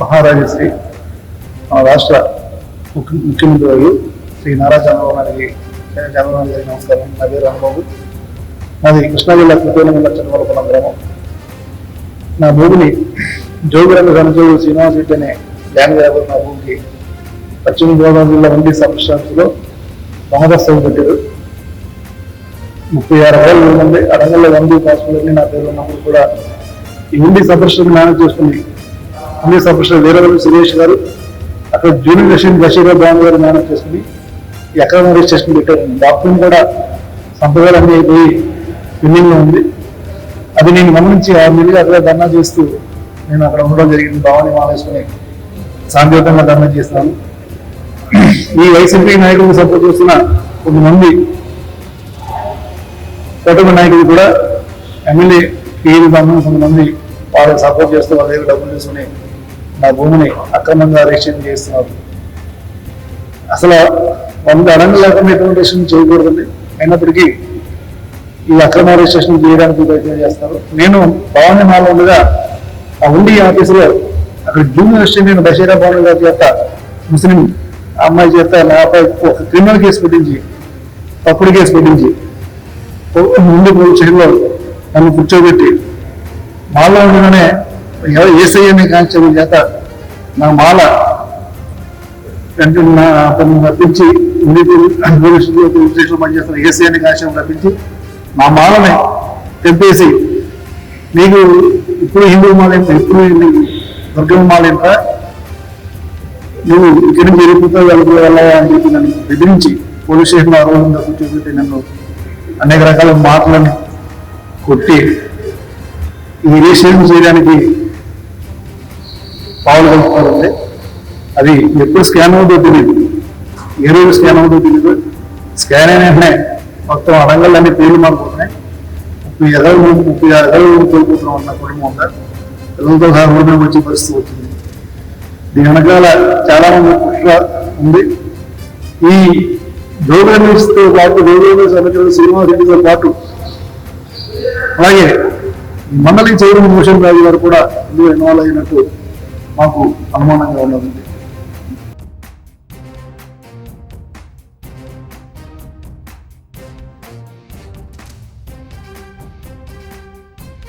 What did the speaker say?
మహారాజశ్రీ మన రాష్ట్ర ముఖ్య ముఖ్యమంత్రి గారు శ్రీ నారా చంద్రబాబు నాయుడికి చంద్రబాబు గారికి నమస్కారం. నా పేరు రాంబాబు. నాది కృష్ణా జిల్లా కృతజ్ఞ చంద్రబాబు గ్రామం. నా భూమిని జోగిరంగ ఘనజోగు శ్రీనివాస్ రెడ్డి అనే ల్యాండ్ గ్రాబర్ నా భూమికి పశ్చిమ గోదావరి జిల్లా ఉండి సబ్ మహారాష్ట్ర పెట్టారు. ముప్పై ఆరు వేల ఉంది అడంగల్లో వంది పాస్పోర్ట్ని నా పేరు ఉన్నప్పుడు కూడా ఈ ఉండి సబ్స్టేషన్ మేనేజ్ చేసుకుని అన్ని సబ్స్టేషన్ వీరవరం సురేష్ గారు అక్కడ జూనియర్ లక్ష్మీ బషీర్ బాబు గారు మేనేజ్ చేసుకుని ఎక్కడ రిజిస్ట్రేషన్ పెట్టారు. డాక్యుమెంట్ కూడా సంపదలు అన్ని అయిపోయి పెండింగ్ ఉంది. అది నేను గమనించి ఆ నెలలు అక్కడ ధర్నా చేస్తూ నేను అక్కడ ఉండడం జరిగింది. భావని మానేసుకుని శాంతియుతంగా ధర్నా చేస్తున్నాను ఈ వైసీపీ నాయకులకు సపోర్ట్ చేస్తున్న కొంతమంది కూటమి నాయకులు కూడా ఎమ్మెల్యే పేరు బంధం కొంతమంది వాళ్ళకి సపోర్ట్ చేస్తూ వాళ్ళ దగ్గర డబ్బులు తీసుకుని నా భూమిని అక్రమంగా రిజిస్ట్రేషన్ చేస్తున్నారు. అసలు వంద అడంగు లేకుండా ఎటువంటి రిజిస్ట్రేషన్ చేయకూడదండి? అయినప్పటికీ ఈ అక్రమ రిజిస్ట్రేషన్ చేయడానికి ప్రయత్నం చేస్తారు. నేను భవానీ మాల ఉండగా ఆ ఉండి ఆఫీసులో అక్కడ జూనియర్ అసిస్టెంట్ బషీరా భవన్ గారి చేత ముస్లిం అమ్మాయి చేత నాపై ఒక క్రిమినల్ కేసు పెట్టించి తప్పుడు కేసు పెట్టించి ముందు పోలీస్ స్టేషన్లో నన్ను కూర్చోబెట్టి మాల్లో ఉండగానే ఎవరు ఏసఐ అనే కానిస్టేబుల్ చేత? నా మాల వెంటనే నా అతను రప్పించి ఉండి పోలీస్ స్టేషన్లో పనిచేస్తున్న ఏసఐ అనే కానిస్టేబుల్ రప్పించి నా మాలని తెంపేసి నీకు ఇప్పుడు హిందూ మాల ఎంత? ఇప్పుడు నీకు దుర్గమ్మ మాల ఎంత? నువ్వు ఇక్కడి నుంచి వెళ్ళిపోతావు వెళ్ళి వెళ్ళాయా అని చెప్పి నన్ను బెదిరించి పోలీస్ స్టేషన్ ఆ రోజు కూర్చోబెట్టి నన్ను అనేక రకాల మాటలను కొట్టి ఈ రిజిస్ట్రేషన్ చేయడానికి పావులు కలుపుకోవాలి అది ఎప్పుడు స్కాన్ అవుతుందో తెలియదు ఏ రోజు స్కాన్ అవుతుందో తెలియదు స్కాన్ అయిన మొత్తం అడంగళ్ళన్నీ పేర్లు మారిపోతున్నాయి. ముప్పై ఎదలు ముప్పై ఎదలు కోల్పోతున్నాం అన్న కుటుంబం ఉందా పిల్లలతో సహా రోడ్డు వచ్చే పరిస్థితి వచ్చింది. దీని వెనకాల చాలా మంది కుట్ర ఉంది. ఈ తో పాటు జోగర్నీస్ సమస్యలు సినిమా రెడ్డితో పాటు అలాగే మండలి చైర్మన్ భూషణ్ రాజు గారు కూడా ఇందులో ఇన్వాల్వ్ అయినట్టు మాకు అనుమానంగా ఉన్నది.